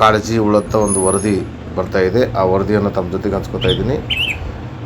ಕಾಳಜಿ ಉಳ್ಳಂಥ ಒಂದು ವರದಿ ಬರ್ತಾ ಇದೆ. ಆ ವರದಿಯನ್ನು ತಮ್ಮ ಜೊತೆಗೆ ಹಂಚ್ಕೋತಾ ಇದ್ದೀನಿ.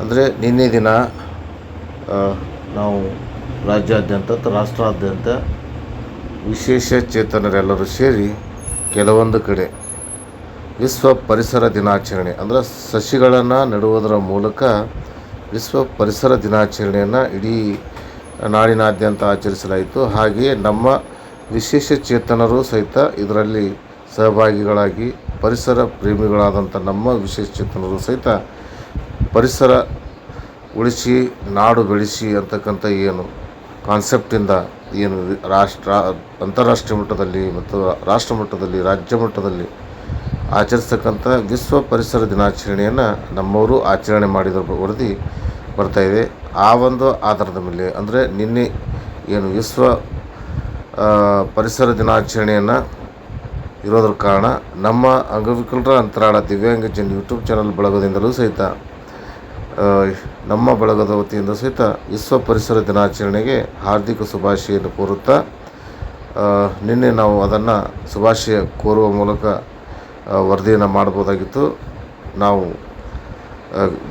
ಅಂದರೆ ನಿನ್ನೆ ದಿನ ನಾವು ರಾಜ್ಯಾದ್ಯಂತ ಅಥವಾ ರಾಷ್ಟ್ರಾದ್ಯಂತ ವಿಶೇಷ ಚೇತನರೆಲ್ಲರೂ ಸೇರಿ ಕೆಲವೊಂದು ಕಡೆ ವಿಶ್ವ ಪರಿಸರ ದಿನಾಚರಣೆ, ಅಂದರೆ ಸಸಿಗಳನ್ನು ನೆಡುವುದರ ಮೂಲಕ ವಿಶ್ವ ಪರಿಸರ ದಿನಾಚರಣೆಯನ್ನು ಇಡೀ ನಾಡಿನಾದ್ಯಂತ ಆಚರಿಸಲಾಯಿತು. ಹಾಗೆಯೇ ನಮ್ಮ ವಿಶೇಷ ಚೇತನರು ಸಹಿತ ಇದರಲ್ಲಿ ಸಹಭಾಗಿಗಳಾಗಿ ಪರಿಸರ ಪ್ರೇಮಿಗಳಾದಂಥ ನಮ್ಮ ವಿಶೇಷ ಚೇತನರು ಸಹಿತ ಪರಿಸರ ಉಳಿಸಿ, ನಾಡು ಬೆಳೆಸಿ ಅಂತಕ್ಕಂಥ ಏನು ಕಾನ್ಸೆಪ್ಟಿಂದ ಏನು ರಾಷ್ಟ್ರ, ಅಂತಾರಾಷ್ಟ್ರೀಯ ಮಟ್ಟದಲ್ಲಿ ಮತ್ತು ರಾಷ್ಟ್ರ ಮಟ್ಟದಲ್ಲಿ, ರಾಜ್ಯ ಮಟ್ಟದಲ್ಲಿ ಆಚರಿಸ್ತಕ್ಕಂಥ ವಿಶ್ವ ಪರಿಸರ ದಿನಾಚರಣೆಯನ್ನು ನಮ್ಮವರು ಆಚರಣೆ ಮಾಡಿದ ವರದಿ ಬರ್ತಾಯಿದೆ ಆ ಒಂದು ಆಧಾರದ ಮೇಲೆ ಅಂದರೆ ನಿನ್ನೆ ಏನು ವಿಶ್ವ ಪರಿಸರ ದಿನಾಚರಣೆಯನ್ನು ಇರೋದ್ರ ಕಾರಣ ನಮ್ಮ ಅಂಗವಿಕಲರ ಅಂತರಾಳ ದಿವ್ಯಾಂಗ ಜನ ಯೂಟ್ಯೂಬ್ ಚಾನಲ್ ಬಳಗದಿಂದಲೂ ಸಹಿತ ನಮ್ಮ ಬಳಗದ ವತಿಯಿಂದ ಸಹಿತ ವಿಶ್ವ ಪರಿಸರ ದಿನಾಚರಣೆಗೆ ಹಾರ್ದಿಕ ಶುಭಾಶಯನ್ನು ಕೋರುತ್ತಾ ನಿನ್ನೆ ನಾವು ಅದನ್ನು ಶುಭಾಶಯ ಕೋರುವ ಮೂಲಕ ವರದಿಯನ್ನು ಮಾಡ್ಬೋದಾಗಿತ್ತು ನಾವು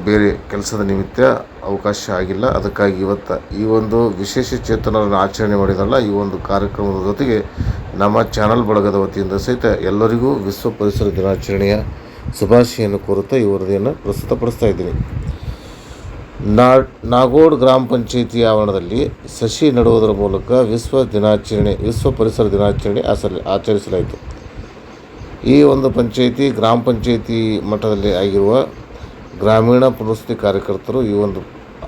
ಬೇರೆ ಕೆಲಸದ ನಿಮಿತ್ತ ಅವಕಾಶ ಆಗಿಲ್ಲ. ಅದಕ್ಕಾಗಿ ಇವತ್ತು ಈ ಒಂದು ವಿಶೇಷ ಚೇತನರನ್ನು ಆಚರಣೆ ಮಾಡಿದಲ್ಲ, ಈ ಒಂದು ಕಾರ್ಯಕ್ರಮದ ಜೊತೆಗೆ ನಮ್ಮ ಚಾನಲ್ ಬಳಗದ ವತಿಯಿಂದ ಸಹಿತ ಎಲ್ಲರಿಗೂ ವಿಶ್ವ ಪರಿಸರ ದಿನಾಚರಣೆಯ ಶುಭಾಶಯನ್ನು ಕೋರುತ್ತಾ ಈ ವರದಿಯನ್ನು ಪ್ರಸ್ತುತಪಡಿಸ್ತಾ ಇದ್ದೀನಿ. ನಾ ನಾಗೋಡ್ ಗ್ರಾಮ ಪಂಚಾಯಿತಿ ಆವರಣದಲ್ಲಿ ಸಸಿ ನೆಡುವುದರ ಮೂಲಕ ವಿಶ್ವ ದಿನಾಚರಣೆ, ವಿಶ್ವ ಪರಿಸರ ದಿನಾಚರಣೆ ಆಚರ ಆಚರಿಸಲಾಯಿತು. ಈ ಒಂದು ಪಂಚಾಯಿತಿ ಗ್ರಾಮ ಪಂಚಾಯಿತಿ ಮಟ್ಟದಲ್ಲಿ ಆಗಿರುವ ಗ್ರಾಮೀಣ ಪುನರ್ವಸತಿ ಕಾರ್ಯಕರ್ತರು ಈ ಒಂದು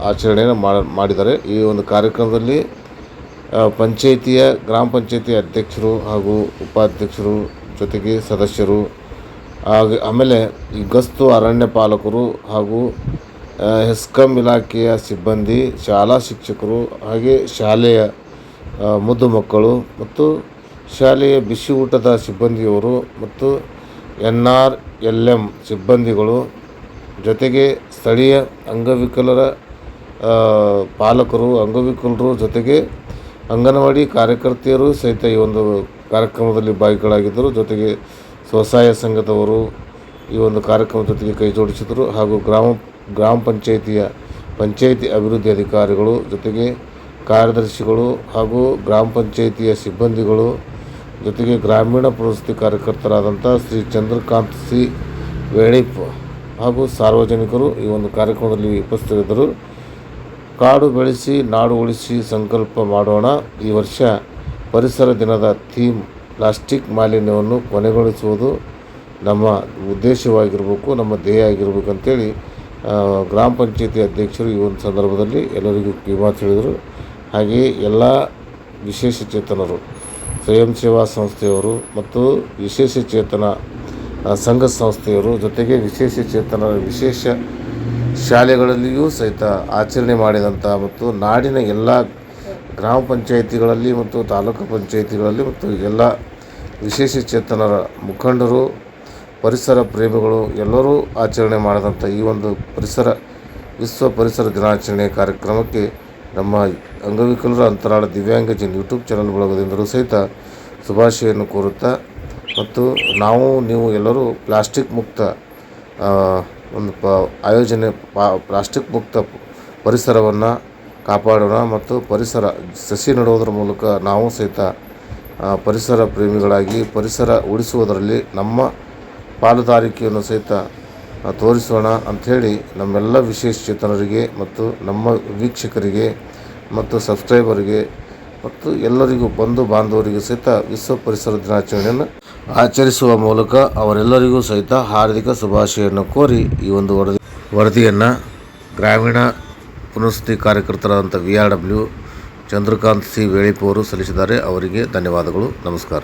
ಆಚರಣೆಯನ್ನು ಮಾಡಿದ್ದಾರೆ. ಈ ಒಂದು ಕಾರ್ಯಕ್ರಮದಲ್ಲಿ ಪಂಚಾಯಿತಿಯ ಗ್ರಾಮ ಪಂಚಾಯಿತಿ ಅಧ್ಯಕ್ಷರು ಹಾಗೂ ಉಪಾಧ್ಯಕ್ಷರು ಜೊತೆಗೆ ಸದಸ್ಯರು, ಹಾಗೆ ಆಮೇಲೆ ಈ ಗಸ್ತು ಅರಣ್ಯ ಪಾಲಕರು ಹಾಗೂ ಹೆಸ್ಕಮ್ ಹೆಸ್ಕಾಂ ಇಲಾಖೆಯ ಸಿಬ್ಬಂದಿ, ಶಾಲಾ ಶಿಕ್ಷಕರು ಹಾಗೆ ಶಾಲೆಯ ಮುದ್ದು ಮಕ್ಕಳು ಮತ್ತು ಶಾಲೆಯ ಬಿಸಿ ಊಟದ ಸಿಬ್ಬಂದಿಯವರು ಮತ್ತು ಎನ್ ಆರ್ ಎಲ್ ಎಂ ಸಿಬ್ಬಂದಿಗಳು ಜೊತೆಗೆ ಸ್ಥಳೀಯ ಅಂಗವಿಕಲರ ಪಾಲಕರು, ಅಂಗವಿಕಲರು ಜೊತೆಗೆ ಅಂಗನವಾಡಿ ಕಾರ್ಯಕರ್ತೆಯರು ಸಹಿತ ಈ ಒಂದು ಕಾರ್ಯಕ್ರಮದಲ್ಲಿ ಭಾಗಿಗಳಾಗಿದ್ದರು. ಜೊತೆಗೆ ಸ್ವಸಹಾಯ ಸಂಘದವರು ಈ ಒಂದು ಕಾರ್ಯಕ್ರಮದ ಜೊತೆಗೆ ಕೈ ಜೋಡಿಸಿದರು. ಹಾಗೂ ಗ್ರಾಮ ಗ್ರಾಮ ಪಂಚಾಯಿತಿಯ ಪಂಚಾಯಿತಿ ಅಭಿವೃದ್ಧಿ ಅಧಿಕಾರಿಗಳು, ಜೊತೆಗೆ ಕಾರ್ಯದರ್ಶಿಗಳು ಹಾಗೂ ಗ್ರಾಮ ಪಂಚಾಯಿತಿಯ ಸಿಬ್ಬಂದಿಗಳು, ಜೊತೆಗೆ ಗ್ರಾಮೀಣ ಪುನರ್ವಸತಿ ಕಾರ್ಯಕರ್ತರಾದಂಥ ಶ್ರೀ ಚಂದ್ರಕಾಂತ್ ಸಿ. ವೇಳಿಪ್ ಹಾಗೂ ಸಾರ್ವಜನಿಕರು ಈ ಒಂದು ಕಾರ್ಯಕ್ರಮದಲ್ಲಿ ಉಪಸ್ಥಿತರಿದ್ದರು. ಕಾಡು ಬೆಳೆಸಿ, ನಾಡು ಉಳಿಸಿ ಸಂಕಲ್ಪ ಮಾಡೋಣ. ಈ ವರ್ಷ ಪರಿಸರ ದಿನದ ಥೀಮ್ ಪ್ಲಾಸ್ಟಿಕ್ ಮಾಲಿನ್ಯವನ್ನು ಕೊನೆಗೊಳಿಸುವುದು ನಮ್ಮ ಉದ್ದೇಶವಾಗಿರಬೇಕು, ನಮ್ಮ ಧ್ಯೇಯ ಆಗಿರಬೇಕು ಅಂತೇಳಿ ಗ್ರಾಮ ಪಂಚಾಯತಿ ಅಧ್ಯಕ್ಷರು ಈ ಒಂದು ಸಂದರ್ಭದಲ್ಲಿ ಎಲ್ಲರಿಗೂ ಕಿವಿಮಾತು ಹೇಳಿದರು. ಹಾಗೆಯೇ ಎಲ್ಲ ವಿಶೇಷ ಚೇತನರು, ಸ್ವಯಂ ಸೇವಾ ಸಂಸ್ಥೆಯವರು ಮತ್ತು ವಿಶೇಷ ಚೇತನ ಸಂಘ ಸಂಸ್ಥೆಯವರು ಜೊತೆಗೆ ವಿಶೇಷ ಚೇತನರ ವಿಶೇಷ ಶಾಲೆಗಳಲ್ಲಿಯೂ ಸಹಿತ ಆಚರಣೆ ಮಾಡಿದಂಥ ಮತ್ತು ನಾಡಿನ ಎಲ್ಲ ಗ್ರಾಮ ಪಂಚಾಯಿತಿಗಳಲ್ಲಿ ಮತ್ತು ತಾಲೂಕು ಪಂಚಾಯಿತಿಗಳಲ್ಲಿ ಮತ್ತು ಎಲ್ಲ ವಿಶೇಷ ಚೇತನರ ಮುಖಂಡರು, ಪರಿಸರ ಪ್ರೇಮಿಗಳು ಎಲ್ಲರೂ ಆಚರಣೆ ಮಾಡಿದಂಥ ಈ ಒಂದು ಪರಿಸರ, ವಿಶ್ವ ಪರಿಸರ ದಿನಾಚರಣೆ ಕಾರ್ಯಕ್ರಮಕ್ಕೆ ನಮ್ಮ ಅಂಗವಿಕಲರ ಅಂತರಾಳ ದಿವ್ಯಾಂಗ ಜನ ಯೂಟ್ಯೂಬ್ ಚಾನಲ್ ಬಳಗದಿಂದಲೂ ಸಹಿತ ಶುಭಾಶಯನ್ನು ಕೋರುತ್ತಾ ಮತ್ತು ನಾವು, ನೀವು ಎಲ್ಲರೂ ಪ್ಲಾಸ್ಟಿಕ್ ಮುಕ್ತ ಒಂದು ಪ, ಆಯೋಜನೆ ಪ್ಲಾಸ್ಟಿಕ್ ಮುಕ್ತ ಪರಿಸರವನ್ನು ಕಾಪಾಡೋಣ ಮತ್ತು ಪರಿಸರ, ಸಸಿ ನೆಡುವುದರ ಮೂಲಕ ನಾವು ಸಹಿತ ಪರಿಸರ ಪ್ರೇಮಿಗಳಾಗಿ ಪರಿಸರ ಉಳಿಸುವುದರಲ್ಲಿ ನಮ್ಮ ಪಾಲುದಾರಿಕೆಯನ್ನು ಸಹಿತ ತೋರಿಸೋಣ ಅಂಥೇಳಿ ನಮ್ಮೆಲ್ಲ ವಿಶೇಷ ಚೇತನರಿಗೆ ಮತ್ತು ನಮ್ಮ ವೀಕ್ಷಕರಿಗೆ ಮತ್ತು ಸಬ್ಸ್ಕ್ರೈಬರಿಗೆ ಮತ್ತು ಎಲ್ಲರಿಗೂ ಬಂಧು ಬಾಂಧವರಿಗೂ ಸಹಿತ ವಿಶ್ವ ಪರಿಸರ ದಿನಾಚರಣೆಯನ್ನು ಆಚರಿಸುವ ಮೂಲಕ ಅವರೆಲ್ಲರಿಗೂ ಸಹಿತ ಹಾರ್ದಿಕ ಶುಭಾಶಯನ್ನು ಕೋರಿ ಈ ಒಂದು ವರದಿ ವರದಿಯನ್ನು ಗ್ರಾಮೀಣ ಪುನರ್ವಸತಿ ಕಾರ್ಯಕರ್ತರಾದಂಥ V R W Chandrakant C Velip ಅವರು ಸಲ್ಲಿಸಿದ್ದಾರೆ. ಅವರಿಗೆ ಧನ್ಯವಾದಗಳು. ನಮಸ್ಕಾರ.